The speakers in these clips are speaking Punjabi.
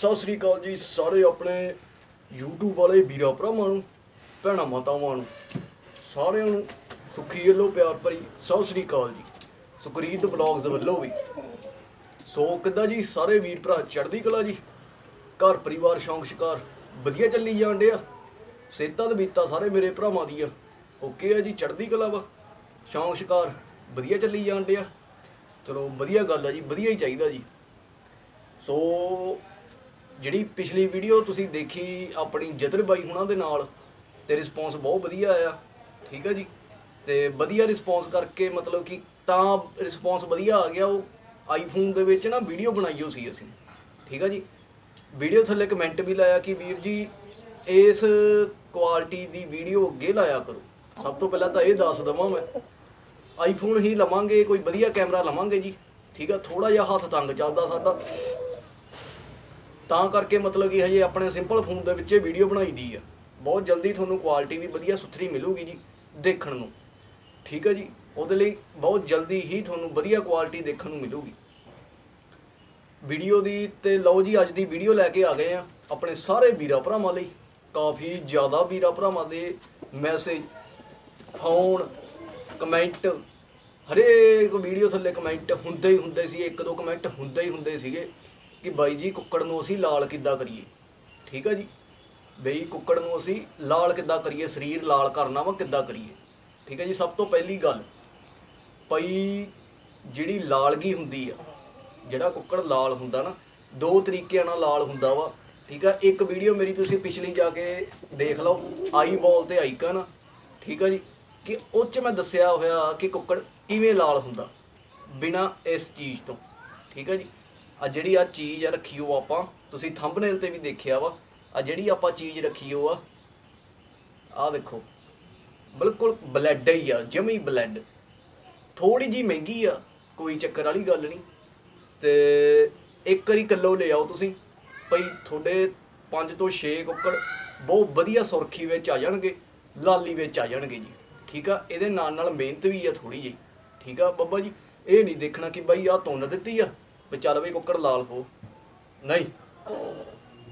ਸਤਿ ਸ੍ਰੀ ਅਕਾਲ ਜੀ ਸਾਰੇ ਆਪਣੇ YouTube ਵਾਲੇ ਵੀਰਾਂ ਭਰਾਵਾਂ ਨੂੰ, ਭੈਣਾਂ ਮਾਤਾਵਾਂ ਨੂੰ, ਸਾਰਿਆਂ ਨੂੰ ਸੁਖੀ ਵੱਲੋਂ ਪਿਆਰ ਭਰੀ ਸਤਿ ਸ੍ਰੀ ਅਕਾਲ ਜੀ। ਸੁਕਰੀਤ ਵਲੌਗਸ ਵੱਲੋਂ ਵੀ। ਸੋ ਕਿੱਦਾਂ ਜੀ ਸਾਰੇ ਵੀਰ ਭਰਾ, ਚੜ੍ਹਦੀ ਕਲਾ ਜੀ? ਘਰ ਪਰਿਵਾਰ ਸ਼ੌਂਕ ਸ਼ਿਕਾਰ ਵਧੀਆ ਚੱਲੀ ਜਾਂਦੇ ਆ ਸਿਹਤਾਂ ਤੇ ਬੀਤਾ ਸਾਰੇ ਮੇਰੇ ਭਰਾਵਾਂ ਦੀਆਂ। ਆ ਓਕੇ ਆ ਜੀ, ਚੜ੍ਹਦੀ ਕਲਾ ਵਾ। ਸ਼ੌਂਕ ਸ਼ਿਕਾਰ ਵਧੀਆ ਚੱਲੀ ਜਾਂਦੇ ਆ ਚਲੋ ਵਧੀਆ ਗੱਲ ਆ ਜੀ, ਵਧੀਆ ਹੀ ਚਾਹੀਦਾ ਜੀ। ਸੋ ਜਿਹੜੀ ਪਿਛਲੀ ਵੀਡੀਓ ਤੁਸੀਂ ਦੇਖੀ ਆਪਣੀ ਜਤਨ ਬਾਈ ਹੁਣਾਂ ਦੇ ਨਾਲ, ਤੇ ਰਿਸਪੌਂਸ ਬਹੁਤ ਵਧੀਆ ਆਇਆ, ਠੀਕ ਹੈ ਜੀ? ਤੇ ਵਧੀਆ ਰਿਸਪੌਂਸ ਕਰਕੇ ਮਤਲਬ ਕਿ ਤਾਂ ਰਿਸਪੌਂਸ ਵਧੀਆ ਆ ਗਿਆ, ਉਹ ਆਈਫੋਨ ਦੇ ਵਿੱਚ ਨਾ ਵੀਡੀਓ ਬਣਾਈ ਹੋ ਸੀ ਅਸੀਂ, ਠੀਕ ਆ ਜੀ? ਵੀਡੀਓ ਥੱਲੇ ਕਮੈਂਟ ਵੀ ਲਾਇਆ ਕਿ ਵੀਰ ਜੀ, ਇਸ ਕੁਆਲਿਟੀ ਦੀ ਵੀਡੀਓ ਅੱਗੇ ਲਾਇਆ ਕਰੋ। ਸਭ ਤੋਂ ਪਹਿਲਾਂ ਤਾਂ ਇਹ ਦੱਸ ਦਵਾਂ ਮੈਂ ਆਈਫੋਨ ਹੀ ਲਵਾਂਗੇ, ਕੋਈ ਵਧੀਆ ਕੈਮਰਾ ਲਵਾਂਗੇ ਜੀ, ਠੀਕ ਆ? ਥੋੜਾ ਜਿਹਾ ਹੱਥ ਤੰਗ ਚੱਲਦਾ ਸਾਡਾ। ਤਾਂ ਕਰਕੇ ਮਤਲਬ ਕਿ ਹਜੇ ਆਪਣੇ ਸਿੰਪਲ ਫੋਨ ਦੇ ਵਿੱਚ ਇਹ ਵੀਡੀਓ ਬਣਾਈ ਦੀ ਆ। ਬਹੁਤ ਜਲਦੀ ਤੁਹਾਨੂੰ ਕੁਆਲਿਟੀ ਵੀ ਵਧੀਆ ਸੁਥਰੀ ਮਿਲੂਗੀ ਜੀ, ਦੇਖਣ ਨੂੰ। ਠੀਕ ਹੈ ਜੀ? ਉਹਦੇ ਲਈ ਬਹੁਤ ਜਲਦੀ ਹੀ ਤੁਹਾਨੂੰ ਵਧੀਆ ਕੁਆਲਿਟੀ ਦੇਖਣ ਨੂੰ ਮਿਲੂਗੀ। ਵੀਡੀਓ ਦੀ ਤੇ ਲਓ ਜੀ, ਅੱਜ ਦੀ ਵੀਡੀਓ ਲੈ ਕੇ ਆ ਗਏ ਆ ਆਪਣੇ ਸਾਰੇ ਵੀਰਾ ਭਰਾਵਾਂ ਲਈ। ਕਾਫੀ ਜ਼ਿਆਦਾ ਵੀਰਾ ਭਰਾਵਾਂ ਦੇ ਮੈਸੇਜ ਫੋਨ ਕਮੈਂਟ ਹਰੇਕ ਵੀਡੀਓ ਥੱਲੇ ਕਮੈਂਟ ਹੁੰਦੇ ਹੀ ਹੁੰਦੇ ਸੀ ਇੱਕ ਦੋ ਕਮੈਂਟ ਹੁੰਦੇ ਹੀ ਹੁੰਦੇ ਸੀਗੇ। ਕਿ ਬਾਈ ਜੀ ਕੁੱਕੜ ਨੂੰ ਅਸੀਂ ਲਾਲ ਕਿੱਦਾਂ ਕਰੀਏ? ਠੀਕ ਆ ਜੀ? ਬਈ ਕੁੱਕੜ ਨੂੰ ਅਸੀਂ ਲਾਲ ਕਿੱਦਾਂ ਕਰੀਏ? ਸਰੀਰ ਲਾਲ ਕਰਨਾ ਵਾ ਕਿੱਦਾਂ ਕਰੀਏ? ਠੀਕ ਹੈ ਜੀ? ਸਭ ਤੋਂ ਪਹਿਲੀ ਗੱਲ ਪਈ ਜਿਹੜੀ ਲਾਲਗੀ ਹੁੰਦੀ ਆ, ਜਿਹੜਾ ਕੁੱਕੜ ਲਾਲ ਹੁੰਦਾ ਨਾ, ਦੋ ਤਰੀਕਿਆਂ ਨਾਲ ਲਾਲ ਹੁੰਦਾ ਵਾ। ਠੀਕ ਆ? ਇੱਕ ਵੀਡੀਓ ਮੇਰੀ ਤੁਸੀਂ ਪਿਛਲੀ ਜਾ ਕੇ ਦੇਖ ਲਓ ਆਈ ਬਾਲ ਤੇ ਆਈਕਨ। ਠੀਕ ਆ ਜੀ? ਕਿ ਉਹ 'ਚ ਮੈਂ ਦੱਸਿਆ ਹੋਇਆ ਕਿ ਕੁੱਕੜ ਕਿਵੇਂ ਲਾਲ ਹੁੰਦਾ, ਬਿਨਾ ਇਸ ਚੀਜ਼ ਤੋਂ। ਠੀਕ ਆ ਜੀ? ਆ ਜਿਹੜੀ ਆ ਚੀਜ਼ ਆ ਰੱਖੀ ਉਹ ਆਪਾਂ, ਤੁਸੀਂ ਥੰਬਨੇਲ ਤੇ ਵੀ ਦੇਖਿਆ ਵਾ, ਆ ਜਿਹੜੀ ਆਪਾਂ ਚੀਜ਼ ਰੱਖੀ ਉਹ ਆ ਆ ਦੇਖੋ ਬਿਲਕੁਲ ਬਲੈਡ ਹੀ ਆ, ਜਮੀ ਬਲੈਡ ਥੋੜੀ ਜੀ ਮਹਿੰਗੀ ਆ, ਕੋਈ ਚੱਕਰ ਵਾਲੀ ਗੱਲ ਨਹੀਂ। ਤੇ ਇੱਕ ਵਾਰੀ ਕਿਲੋ ਲੈ ਆਓ ਤੁਸੀਂ ਭਈ ਤੁਹਾਡੇ 5 ਤੋਂ 6 ਕੁੱਕੜ ਬਹੁਤ ਵਧੀਆ ਸੁਰਖੀ ਵਿੱਚ ਆ ਜਾਣਗੇ, ਲਾਲੀ ਵਿੱਚ ਆ ਜਾਣਗੇ ਜੀ। ਠੀਕ ਆ, ਇਹਦੇ ਨਾਲ ਨਾਲ ਮਿਹਨਤ ਵੀ ਆ ਥੋੜੀ ਜਿਹੀ। ਠੀਕ ਆ, ਬੱਬਾ ਜੀ, ਇਹ ਨਹੀਂ ਦੇਖਣਾ ਕਿ ਬਾਈ ਆ ਤੁੰਨ ਦਿੱਤੀ ਆ ਵੀ ਚੱਲ ਬਈ ਕੁੱਕੜ ਲਾਲ ਹੋ। ਨਹੀਂ।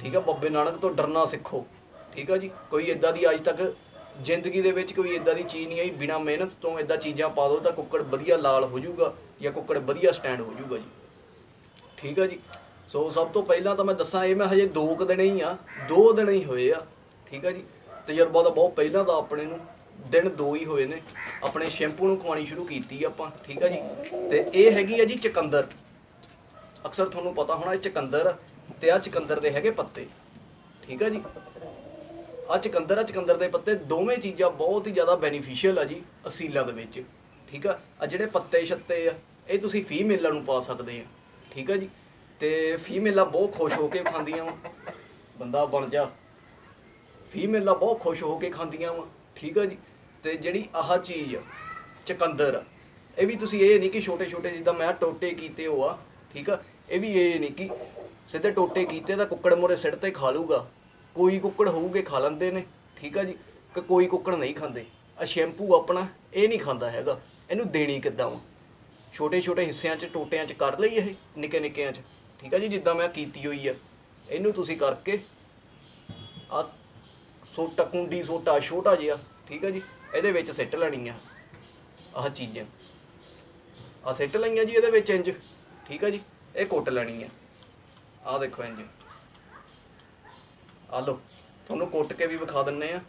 ਠੀਕ ਆ, ਬੱਬੇ ਨਾਨਕ ਤੋਂ ਡਰਨਾ ਸਿੱਖੋ। ਠੀਕ ਆ ਜੀ, ਕੋਈ ਇਦਾਂ ਦੀ ਅੱਜ ਤੱਕ ਜ਼ਿੰਦਗੀ ਦੇ ਵਿੱਚ ਕੋਈ ਇਦਾਂ ਦੀ ਚੀਜ਼ ਨਹੀਂ ਆਈ। ਬਿਨਾ ਮਿਹਨਤ ਤੋਂ ਇਦਾਂ ਚੀਜ਼ਾਂ ਪਾ ਦੋ ਤਾਂ ਕੁੱਕੜ ਵਧੀਆ ਲਾਲ ਹੋ ਜਾਊਗਾ ਜਾਂ ਕੁੱਕੜ ਵਧੀਆ ਸਟੈਂਡ ਹੋ ਜਾਊਗਾ ਜੀ। ਠੀਕ ਆ ਜੀ। ਸੋ ਸਭ ਤੋਂ ਪਹਿਲਾਂ ਤਾਂ ਮੈਂ ਦੱਸਾਂ, ਇਹ ਮੈਂ ਹਜੇ ਦੋ ਕੁ ਦਿਨ ਹੀ ਆ। ਦੋ ਦਿਨ ਹੀ ਹੋਏ ਆ। ਠੀਕ ਆ ਜੀ। ਤਜਰਬਾ ਤਾਂ ਬਹੁਤ ਪਹਿਲਾਂ ਦਾ ਆਪਣੇ ਨੂੰ। ਦਿਨ ਦੋ ਹੀ ਹੋਏ ਨੇ। ਆਪਣੇ ਸ਼ੈਂਪੂ ਨੂੰ ਖਵਾਣੀ ਸ਼ੁਰੂ ਕੀਤੀ ਆਪਾਂ। ਠੀਕ ਆ ਜੀ। ਤੇ ਇਹ ਹੈਗੀ ਆ ਜੀ ਚਕੰਦਰ। ਅਕਸਰ ਤੁਹਾਨੂੰ ਪਤਾ ਹੋਣਾ ਇਹ ਚਕੰਦਰ ਤੇ ਆ ਚਕੰਦਰ ਦੇ ਹੈਗੇ ਪੱਤੇ। ਠੀਕ ਆ ਜੀ? ਆ ਚਕੰਦਰ ਆ ਚਕੰਦਰ ਦੇ ਪੱਤੇ ਦੋਵੇਂ ਚੀਜ਼ਾਂ ਬਹੁਤ ਹੀ ਜ਼ਿਆਦਾ ਬੈਨੀਫੀਸ਼ੀਅਲ ਆ ਜੀ ਅਸੀਲਾਂ ਦੇ ਵਿੱਚ। ਠੀਕ ਆ? ਆ ਜਿਹੜੇ ਪੱਤੇ ਛੱਤੇ ਆ, ਇਹ ਤੁਸੀਂ ਫੀਮੇਲਾਂ ਨੂੰ ਪਾ ਸਕਦੇ ਆ। ਠੀਕ ਆ ਜੀ? ਤੇ ਫੀਮੇਲਾਂ ਬਹੁਤ ਖੁਸ਼ ਹੋ ਕੇ ਖਾਂਦੀਆਂ ਵਾ। ਬੰਦਾ ਬਣ ਜਾ। ਫੀਮੇਲਾਂ ਬਹੁਤ ਖੁਸ਼ ਹੋ ਕੇ ਖਾਂਦੀਆਂ ਵਾ। ਠੀਕ ਆ ਜੀ? ਤੇ ਜਿਹੜੀ ਆਹ ਚੀਜ਼ ਆ, ਚਕੰਦਰ, ਇਹ ਵੀ ਤੁਸੀਂ ਇਹ ਨਹੀਂ ਕਿ ਛੋਟੇ ਛੋਟੇ ਜਿੱਦਾਂ ਮੈਂ ਟੋਟੇ ਕੀਤੇ ਹੋ ਆ ਠੀਕ ਆ? ਇਹ ਵੀ ਇਹ ਨਹੀਂ ਕਿ ਸਿੱਧੇ ਟੋਟੇ ਕੀਤੇ ਤਾਂ ਕੁੱਕੜ ਮੋਰੇ ਸਿਰ ਤੇ ਖਾ ਲੂਗਾ। ਕੋਈ ਕੁੱਕੜ ਹੋਊਗੇ ਖਾ ਲੈਂਦੇ ਨੇ, ਠੀਕ ਆ ਜੀ? ਕਿ ਕੋਈ ਕੁੱਕੜ ਨਹੀਂ ਖਾਂਦੇ। ਆ ਸ਼ੈਂਪੂ ਆਪਣਾ ਇਹ ਨਹੀਂ ਖਾਂਦਾ ਹੈਗਾ। ਇਹਨੂੰ ਦੇਣੀ ਕਿੱਦਾਂ ਵਾ? ਛੋਟੇ ਛੋਟੇ ਹਿੱਸਿਆਂ 'ਚ, ਟੋਟਿਆਂ 'ਚ ਕਰ ਲਈ ਇਹ ਨਿੱਕੇ ਨਿੱਕਿਆਂ 'ਚ। ਠੀਕ ਆ ਜੀ, ਜਿੱਦਾਂ ਮੈਂ ਕੀਤੀ ਹੋਈ ਆ। ਇਹਨੂੰ ਤੁਸੀਂ ਕਰਕੇ ਆ ਸੋਟਾ ਕੁੰਡੀ ਸੋਟਾ ਛੋਟਾ ਜਿਹਾ, ਠੀਕ ਆ ਜੀ? ਇਹਦੇ ਵਿੱਚ ਸਿੱਟ ਲੈਣੀ ਆ ਆਹ ਚੀਜ਼ਾਂ। ਆ ਸਿੱਟ ਲਈਆਂ ਜੀ ਇਹਦੇ ਵਿੱਚ ਇੰਜ ਠੀਕ ਹੈ ਜੀ? ਇਹ ਕੁੱਟ ਲੈਣੀ ਹੈ ਆਹ ਦੇਖੋ ਇੰਜ। ਆ ਲਓ, ਤੁਹਾਨੂੰ ਕੁੱਟ ਕੇ ਵੀ ਵਿਖਾ ਦਿੰਨੇ ਆ।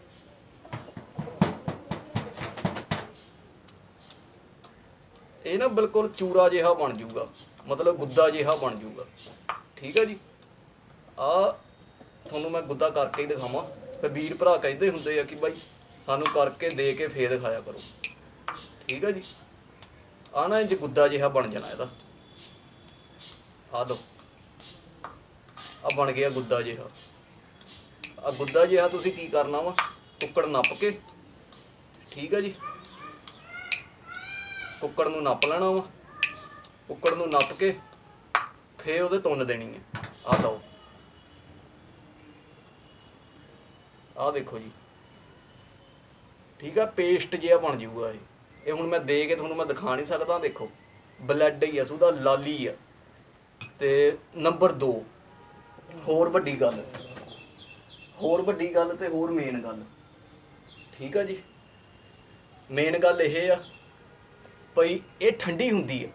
ਇਹ ਨਾ ਬਿਲਕੁਲ ਚੂਰਾ ਜਿਹਾ ਬਣ ਜਾਊਗਾ ਮਤਲਬ ਗੁੱਦਾ ਜਿਹਾ ਬਣ ਜਾਊਗਾ ਠੀਕ ਹੈ ਜੀ? ਆ ਤੁਹਾਨੂੰ ਮੈਂ ਗੁੱਦਾ ਕਰਕੇ ਹੀ ਦਿਖਾਵਾਂ। ਫਿਰ ਵੀਰ ਭਰਾ ਕਹਿੰਦੇ ਹੁੰਦੇ ਆ ਕਿ ਬਾਈ ਸਾਨੂੰ ਕਰਕੇ ਦੇ ਕੇ ਫੇਰ ਦਿਖਾਇਆ ਕਰੋ। ਠੀਕ ਹੈ ਜੀ? ਆ ਨਾ ਇੰਜ ਗੁੱਦਾ ਜਿਹਾ ਬਣ ਜਾਣਾ ਇਹਦਾ। ਆ ਲਓ। ਆ ਬਣ ਗਿਆ ਗੁੱਦਾ ਜਿਹਾ। ਆ ਗੁੱਦਾ ਜਿਹਾ ਤੁਸੀਂ ਕੀ ਕਰਨਾ ਵਾ? ਕੁੱਕੜ ਨੱਪ ਕੇ। ਠੀਕ ਆ ਜੀ? ਕੁੱਕੜ ਨੂੰ ਨੱਪ ਲੈਣਾ ਵਾ। ਕੁੱਕੜ ਨੂੰ ਨੱਪ ਕੇ ਫੇ ਉਹਦੇ ਤੁੰਨ ਦੇਣੀ ਹੈ ਆ ਲਓ। ਆ ਦੇਖੋ ਜੀ। ਠੀਕ ਆ, ਪੇਸਟ ਜਿਹਾ ਬਣ ਜਾਊਗਾ ਇਹ। ਇਹ ਹੁਣ ਮੈਂ ਦੇ ਕੇ ਤੁਹਾਨੂੰ ਮੈਂ ਦਿਖਾ ਨਹੀਂ ਸਕਦਾ, ਦੇਖੋ। ਬਲੱਡ ਹੀ ਆ ਸੂਦਾ ਲਾਲੀ ਆ। ਤੇ ਨੰਬਰ 2 ਹੋਰ ਵੱਡੀ ਗੱਲ। ਹੋਰ ਵੱਡੀ ਗੱਲ ਤੇ ਹੋਰ ਮੇਨ ਗੱਲ। ਠੀਕ ਆ ਜੀ? ਮੇਨ ਗੱਲ ਇਹ ਆ, ਭਈ ਇਹ ਠੰਡੀ ਹੁੰਦੀ ਆ।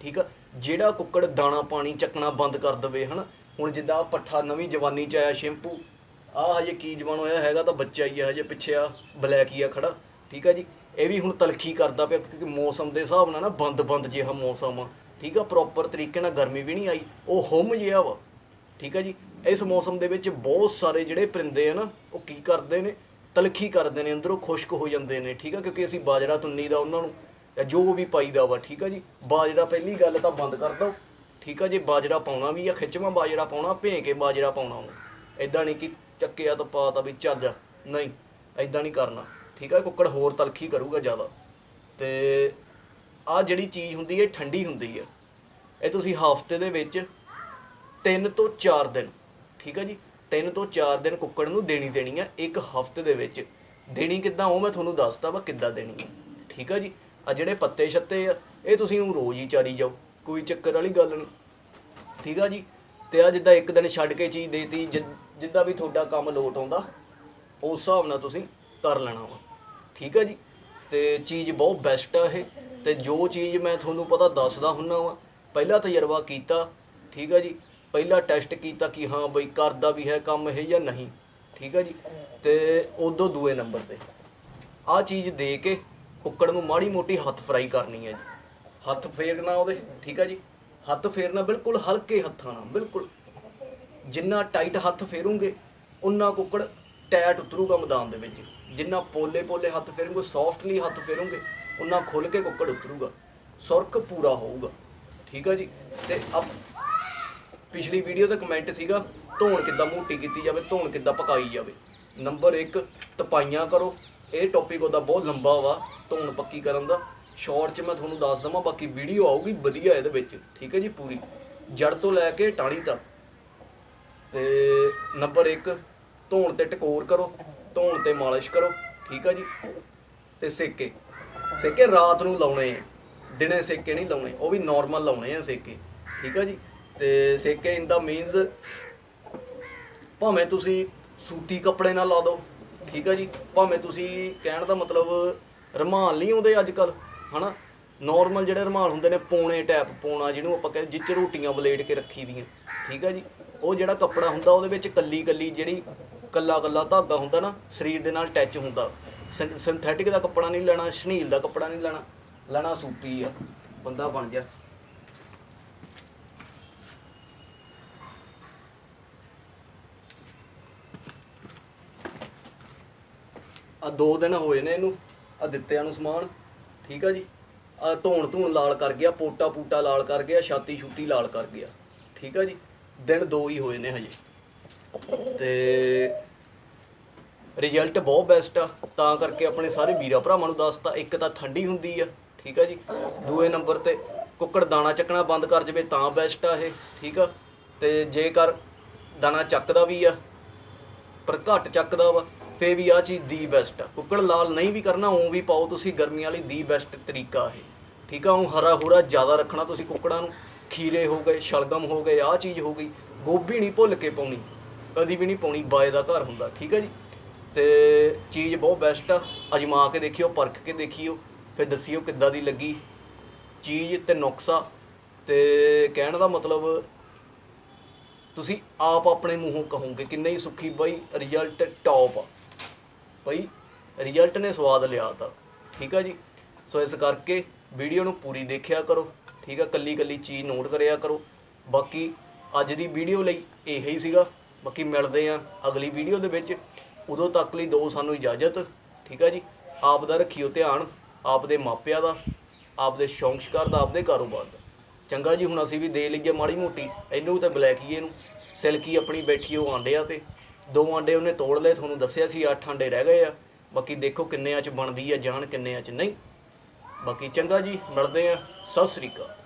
ਠੀਕ ਆ? ਜਿਹੜਾ ਕੁੱਕੜ ਦਾਣਾ ਪਾਣੀ ਚੱਕਣਾ ਬੰਦ ਕਰ ਦਵੇ, ਹਨਾ? ਹੁਣ ਜਿੱਦਾਂ ਪੱਠਾ ਨਵੀਂ ਜਵਾਨੀ ਚ ਆਇਆ ਸ਼ੈਂਪੂ ਆ ਹਜੇ ਕੀ ਜਵਾਨ ਹੋਇਆ ਹੈਗਾ ਤਾਂ ਬੱਚਾ ਹੀ ਆ, ਹਜੇ ਪਿੱਛੇ ਆ, ਬਲੈਕ ਹੀ ਆ ਖੜਾ। ਠੀਕ ਆ ਜੀ? ਇਹ ਵੀ ਹੁਣ ਤਲਖੀ ਕਰਦਾ ਪਿਆ ਕਿਉਂਕਿ ਮੌਸਮ ਦੇ ਹਿਸਾਬ ਨਾਲ ਨਾ ਬੰਦ ਬੰਦ ਜਿਹਾ ਮੌਸਮ ਆ। ਠੀਕ ਆ ਪ੍ਰੋਪਰ ਤਰੀਕੇ ਨਾਲ ਗਰਮੀ ਵੀ ਨਹੀਂ ਆਈ, ਉਹ ਹੁਮ ਜਿਹਾ ਵਾ, ਠੀਕ ਆ ਜੀ। ਇਸ ਮੌਸਮ ਦੇ ਵਿੱਚ ਬਹੁਤ ਸਾਰੇ ਜਿਹੜੇ ਪਰਿੰਦੇ ਆ ਨਾ, ਉਹ ਕੀ ਕਰਦੇ ਨੇ, ਤਲਖੀ ਕਰਦੇ ਨੇ, ਅੰਦਰੋਂ ਖੁਸ਼ਕ ਹੋ ਜਾਂਦੇ ਨੇ, ਠੀਕ ਆ, ਕਿਉਂਕਿ ਅਸੀਂ ਬਾਜਰਾ ਤੁੰਨੀ ਦਾ ਉਹਨਾਂ ਨੂੰ, ਜਾਂ ਜੋ ਵੀ ਪਾਈਦਾ ਵਾ, ਠੀਕ ਆ ਜੀ। ਬਾਜਰਾ ਪਹਿਲੀ ਗੱਲ ਤਾਂ ਬੰਦ ਕਰ ਦੋ ਠੀਕ ਆ, ਜੇ ਬਾਜਰਾ ਪਾਉਣਾ ਵੀ ਆ, ਖਿੱਚਵਾਂ ਬਾਜਰਾ ਪਾਉਣਾ ਭੇ ਕੇ ਬਾਜਰਾ ਪਾਉਣਾ ਵਾ ਐਦਾਂ ਨਹੀਂ ਕਿ ਚੱਕਿਆ ਤਾਂ ਪਾਤਾ ਵੀ ਚੱਲ ਜਾ, ਨਹੀਂ ਐਦਾਂ ਨਹੀਂ ਕਰਨਾ, ਠੀਕ ਆ, ਕੁੱਕੜ ਹੋਰ ਤਲਖੀ ਕਰੂਗਾ ਜ਼ਿਆਦਾ। ਤੇ ਆ ਜਿਹੜੀ ਚੀਜ਼ ਹੁੰਦੀ ਹੈ, ਇਹ ਠੰਡੀ ਹੁੰਦੀ ਹੈ। ਇਹ ਤੁਸੀਂ ਹਫ਼ਤੇ ਦੇ ਵਿੱਚ ਤਿੰਨ ਤੋਂ 4 ਦਿਨ, ਠੀਕ ਹੈ ਜੀ? ਤਿੰਨ ਤੋਂ 4 ਦਿਨ ਕੁੱਕੜ ਨੂੰ ਦੇਣੀ ਦੇਣੀ ਆ ਇੱਕ ਹਫ਼ਤੇ ਦੇ ਵਿੱਚ। ਦੇਣੀ ਕਿੱਦਾਂ, ਉਹ ਮੈਂ ਤੁਹਾਨੂੰ ਦੱਸਦਾ ਵਾ ਕਿੱਦਾਂ ਦੇਣੀ ਆ ਠੀਕ ਹੈ ਜੀ? ਆ ਜਿਹੜੇ ਪੱਤੇ ਛੱਤੇ ਆ, ਇਹ ਤੁਸੀਂ ਉਹ ਰੋਜ਼ ਹੀ ਚਾਰੀ ਜਾਓ, ਕੋਈ ਚੱਕਰ ਵਾਲੀ ਗੱਲ ਨਹੀਂ, ਠੀਕ ਆ ਜੀ? ਤੇ ਆ ਜਿੱਦਾਂ ਇੱਕ ਦਿਨ ਛੱਡ ਕੇ ਚੀਜ਼ ਦੇਤੀ, ਜਿ- ਜਿੱਦਾਂ ਵੀ ਤੁਹਾਡਾ ਕੰਮ ਲੋਟ ਆਉਂਦਾ, ਉਸ ਹਿਸਾਬ ਨਾਲ ਤੁਸੀਂ ਕਰ ਲੈਣਾ ਵਾ, ਠੀਕ ਆ ਜੀ? ਤੇ ਚੀਜ਼ ਬਹੁਤ ਬੈਸਟ ਆ ਇਹ। ਤੇ ਜੋ ਚੀਜ਼ ਮੈਂ ਤੁਹਾਨੂੰ ਪਤਾ ਦੱਸਦਾ ਹੁੰਨਾ ਵਾਂ, ਪਹਿਲਾ ਤਜਰਬਾ ਕੀਤਾ, ਠੀਕ ਆ ਜੀ, ਪਹਿਲਾ ਟੈਸਟ ਕੀਤਾ ਕਿ ਹਾਂ ਬਈ ਕਰਦਾ ਵੀ ਹੈ ਕੰਮ ਇਹ ਜਾਂ ਨਹੀਂ, ਠੀਕ ਆ ਜੀ, ਤੇ ਉਦੋਂ ਦੂਏ ਨੰਬਰ ਤੇ। ਆ ਚੀਜ਼ ਦੇ ਕੇ ਕੁੱਕੜ ਨੂੰ ਮਾੜੀ ਮੋਟੀ ਹੱਥ ਫਰਾਈ ਕਰਨੀ ਹੈ ਜੀ। ਹੱਥ ਫੇਰਨਾ ਉਹਦੇ, ਠੀਕ ਆ ਜੀ, ਹੱਥ ਫੇਰਨਾ ਬਿਲਕੁਲ ਹਲਕੇ ਹੱਥਾਂ ਨਾਲ, ਬਿਲਕੁਲ। ਜਿੰਨਾ ਟਾਈਟ ਹੱਥ ਫੇਰੋਗੇ ਉਨਾ ਕੁੱਕੜ ਟੈਟ ਉਤਰੂਗਾ ਮੈਦਾਨ ਦੇ ਵਿੱਚ। ਜਿੰਨਾ ਪੋਲੇ ਪੋਲੇ ਹੱਥ ਫੇਰੋਗੇ ਸੌਫਟਲੀ ਹੱਥ ਫੇਰੋਗੇ ਉਹਨਾਂ ਖੁੱਲ ਕੇ ਕੁੱਕੜ ਉਤਰੂਗਾ, ਸੁਰਖ ਪੂਰਾ ਹੋਊਗਾ। ਠੀਕ ਆ ਜੀ? ਤੇ ਅਬ ਪਿਛਲੀ ਵੀਡੀਓ ਦਾ ਕਮੈਂਟ ਸੀਗਾ, ਧੋਣ ਕਿੱਦਾਂ ਮੋਟੀ ਕੀਤੀ ਜਾਵੇ, ਧੋਣ ਕਿੱਦਾਂ ਪਕਾਈ ਜਾਵੇ। ਨੰਬਰ 1 ਤਪਾਈਆਂ ਕਰੋ। ਇਹ ਟੌਪਿਕ ਉਹਦਾ ਬਹੁਤ ਲੰਬਾ ਵਾ, ਧੋਣ ਪੱਕੀ ਕਰਨ ਦਾ। ਸ਼ਾਰਟ 'ਚ ਮੈਂ ਤੁਹਾਨੂੰ ਦੱਸ ਦਵਾਂ, ਬਾਕੀ ਵੀਡੀਓ ਆਊਗੀ ਵਧੀਆ ਇਹਦੇ ਵਿੱਚ। ਠੀਕ ਹੈ ਜੀ ਪੂਰੀ? ਜੜ ਤੋਂ ਲੈ ਕੇ ਟਾਣੀ ਤੱਕ। ਤੇ ਨੰਬਰ 1 ਧੋਣ ਤੇ ਟਕੋਰ ਕਰੋ, ਧੋਣ ਤੇ ਮਾਲਿਸ਼ ਕਰੋ। ਠੀਕ ਆ ਜੀ? ਤੇ ਸੇਕੇ। ਸੇਕੇ ਰਾਤ ਨੂੰ ਲਾਉਣੇ ਆ। ਦਿਨੇ ਸੇਕੇ ਨਹੀਂ ਲਾਉਣੇ, ਉਹ ਵੀ ਨਾਰਮਲ ਲਾਉਣੇ ਆ ਸੇਕੇ। ਠੀਕ ਆ ਜੀ? ਤੇ ਸੇਕੇ ਇਨ ਦਾ ਮੀਨਸ ਭਾਵੇਂ ਤੁਸੀਂ ਸੂਤੀ ਕੱਪੜੇ ਨਾਲ ਲਾ ਦਿਓ, ਠੀਕ ਆ ਜੀ? ਭਾਵੇਂ ਤੁਸੀਂ ਕਹਿਣ ਦਾ ਮਤਲਬ ਰਮਾਲ ਨਹੀਂ ਆਉਂਦੇ ਅੱਜ ਕੱਲ ਹਨਾ? ਨਾਰਮਲ ਜਿਹੜੇ ਰਮਾਲ ਹੁੰਦੇ ਨੇ, ਪੋਣੇ ਟੈਪ ਪੋਣਾ ਜਿਹਨੂੰ ਆਪਾਂ ਕਹਿੰਦੇ ਜਿੱਚ ਰੋਟੀਆਂ ਬਲੇਡ ਕੇ ਰੱਖੀ ਦੀਆਂ, ਠੀਕ ਆ ਜੀ? ਉਹ ਜਿਹੜਾ ਕੱਪੜਾ ਹੁੰਦਾ, ਉਹਦੇ ਵਿੱਚ ਕੱਲੀ ਕੱਲੀ ਜਿਹੜੀ ਕੱਲਾ ਕੱਲਾ ਧਾਗਾ ਹੁੰਦਾ ਨਾ, ਸਰੀਰ ਦੇ ਨਾਲ ਟੱਚ ਹੁੰਦਾ। ਸਿੰਥੈਟਿਕ ਦਾ ਕੱਪੜਾ ਨਹੀਂ ਲੈਣਾ, ਸ਼ਨੀਲ ਦਾ ਕੱਪੜਾ ਨਹੀਂ ਲੈਣਾ ਲੈਣਾ ਸੂਤੀ ਆ, ਬੰਦਾ ਬਣ ਗਿਆ ਆ ਦੋ ਦਿਨ ਹੋਏ ਨੇ ਇਹਨੂੰ ਆ ਦਿੱਤਿਆਂ ਨੂੰ ਸਮਾਨ, ਠੀਕ ਆ ਜੀ? ਆ ਧੋਣ ਧੂਣ ਲਾਲ ਕਰ ਗਿਆ, ਪੋਟਾ ਪੂਟਾ ਲਾਲ ਕਰ ਗਿਆ, ਛਾਤੀ ਛੁੱਤੀ ਲਾਲ ਕਰ ਗਿਆ, ਠੀਕ ਆ ਜੀ? ਦਿਨ ਦੋ ਹੀ ਹੋਏ ਨੇ ਹਜੇ। ਤੇ ਰਿਜ਼ਲਟ ਬਹੁਤ ਬੈਸਟ ਆ। ਤਾਂ ਕਰਕੇ ਆਪਣੇ ਸਾਰੇ ਵੀਰਾਂ ਭਰਾਵਾਂ ਨੂੰ ਦੱਸਤਾ ਇੱਕ ਤਾਂ ਠੰਡੀ ਹੁੰਦੀ ਆ, ਠੀਕ ਆ ਜੀ। ਦੂਏ ਨੰਬਰ ਤੇ ਕੁੱਕੜ ਦਾਣਾ ਚੱਕਣਾ ਬੰਦ ਕਰ ਜਵੇ ਤਾਂ ਬੈਸਟ ਆ ਇਹ, ਠੀਕ ਆ। ਤੇ ਜੇਕਰ ਦਾਣਾ ਚੱਕਦਾ ਵੀ ਆ, ਪਰ ਘੱਟ ਚੱਕਦਾ ਵਾ ਫੇ ਵੀ ਆ ਚੀਜ਼ ਦੀ ਬੈਸਟ ਆ। ਕੁੱਕੜ ਲਾਲ ਨਹੀਂ ਵੀ ਕਰਨਾ ਉਹ ਵੀ ਪਾਓ ਤੁਸੀਂ ਗਰਮੀ ਵਾਲੀ ਦੀ ਬੈਸਟ ਤਰੀਕਾ ਇਹ, ਠੀਕ ਆ। ਉਹ ਹਰਾ ਹੁਰਾ ਜ਼ਿਆਦਾ ਰੱਖਣਾ ਤੁਸੀਂ ਕੁੱਕੜਾਂ ਨੂੰ। ਖੀਰੇ ਹੋ ਗਏ, ਸ਼ਲਗਮ ਹੋ ਗਏ ਆ ਚੀਜ਼ ਹੋ ਗਈ। ਗੋਭੀ ਨਹੀਂ ਭੁੱਲ ਕੇ ਪਾਉਣੀ, ਕਦੀ ਵੀ ਨਹੀਂ ਪਾਉਣੀ, ਬਾਏ ਦਾ ਘਰ ਹੁੰਦਾ, ਠੀਕ ਆ ਜੀ। ਤੇ ਚੀਜ਼ ਬਹੁਤ ਬੈਸਟ ਆ। ਅਜਮਾ ਕੇ ਦੇਖਿਓ, ਪਰਖ ਕੇ ਦੇਖਿਓ, ਫਿਰ ਦੱਸਿਓ ਕਿੱਦਾਂ ਦੀ ਲੱਗੀ। ਚੀਜ਼ ਤੇ ਨੁਕਸਾ ਤੇ ਕਹਿਣ ਦਾ ਮਤਲਬ, ਤੁਸੀਂ ਆਪ ਆਪਣੇ ਮੂੰਹੋਂ ਕਹੋਗੇ ਕਿੰਨੇ ਹੀ ਸੁੱਖੀ ਬਾਈ ਰਿਜ਼ਲਟ ਟੌਪ ਆ। ਬਾਈ ਰਿਜ਼ਲਟ ਨੇ ਸਵਾਦ ਲਿਆ ਤਾ। ਠੀਕ ਆ ਜੀ? ਸੋ ਇਸ ਕਰਕੇ ਵੀਡੀਓ ਨੂੰ ਪੂਰੀ ਦੇਖਿਆ ਕਰੋ। ਠੀਕ ਆ? ਕੱਲੀ ਕੱਲੀ ਚੀਜ਼ ਨੋਟ ਕਰਿਆ ਕਰੋ। ਬਾਕੀ ਅੱਜ ਦੀ ਵੀਡੀਓ ਲਈ ਇਹ ਹੀ ਸੀਗਾ। ਬਾਕੀ ਮਿਲਦੇ ਆ ਅਗਲੀ ਵੀਡੀਓ ਦੇ ਵਿੱਚ। ਉਦੋਂ ਤੱਕ ਲਈ ਦਿਓ ਸਾਨੂੰ ਇਜਾਜ਼ਤ, ਠੀਕ ਆ ਜੀ? ਆਪ ਦਾ ਰੱਖਿਓ ਧਿਆਨ, ਆਪ ਦੇ ਮਾਪਿਆਂ ਦਾ, ਆਪ ਦੇ ਸ਼ੌਂਕ ਸ਼ਿਕਾਰ ਦਾ, ਆਪ ਦੇ ਕਾਰੋਬਾਰ ਦਾ। ਚੰਗਾ ਜੀ, ਹੁਣ ਅਸੀਂ ਵੀ ਦੇ ਲਈਏ ਮਾੜੀ ਮੋਟੀ, ਇਹਨੂੰ ਤਾਂ ਬਲੈਕੀਏ ਨੂੰ ਸਿਲਕੀ ਆਪਣੀ ਬੈਠੀ ਉਹ ਆਂਡਿਆਂ ਤੇ। ਦੋ ਆਂਡੇ ਉਹਨੇ ਤੋੜ ਲਏ, ਤੁਹਾਨੂੰ ਦੱਸਿਆ ਸੀ 8 ਆਂਡੇ ਰਹਿ ਗਏ ਆ। ਬਾਕੀ ਦੇਖੋ ਕਿੰਨਿਆਂ ਚ ਬਣਦੀ ਆ, ਜਾਣ ਕਿੰਨਿਆਂ ਚ ਨਹੀਂ। ਬਾਕੀ ਚੰਗਾ ਜੀ, ਮਿਲਦੇ ਆ। ਸਤਿ ਸ੍ਰੀ ਅਕਾਲ।